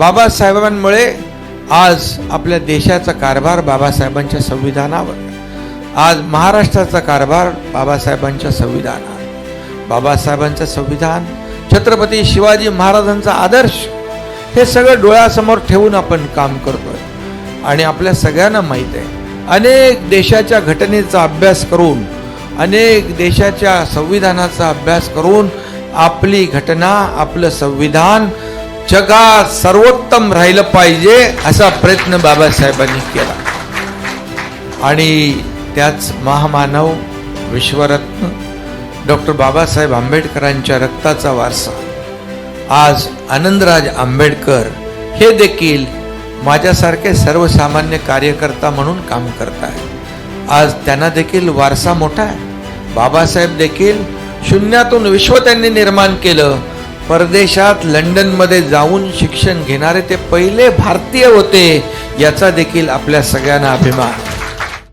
बाबासाहेबांमुळे आज आपल्या देशाचा कारभार बाबासाहेबांच्या संविधानावर. आज महाराष्ट्राचा कारभार बाबासाहेबांच्या संविधानावर. बाबासाहेबांचं संविधान छत्रपती शिवाजी महाराजांचा आदर्श हे सगळं डोळ्यासमोर ठेवून आपण काम करतोय. आणि आपल्या सगळ्यांना माहीत आहे अनेक देशाच्या घटनेचा अभ्यास करून अनेक देशाच्या संविधानाचा अभ्यास करून आपली घटना आपलं संविधान जगात सर्वोत्तम राहिलं पाहिजे असा प्रयत्न बाबासाहेबांनी केला. आणि त्याच महामानव विश्वरत्न डॉक्टर बाबासाहेब आंबेडकरांच्या रक्ताचा वारसा. आज आनंदराज आंबेडकर हे देखील माझ्यासारखे सर्वसामान्य कार्यकर्ता म्हणून काम करत आहेत. आज त्यांना देखील वारसा मोठा आहे. बाबासाहेब देखील शून्यातून विश्व त्यांनी निर्माण केलं. परदेशात लंडनमध्ये जाऊन शिक्षण घेणारे ते पहिले भारतीय होते याचा देखील आपल्या सगळ्यांना अभिमान.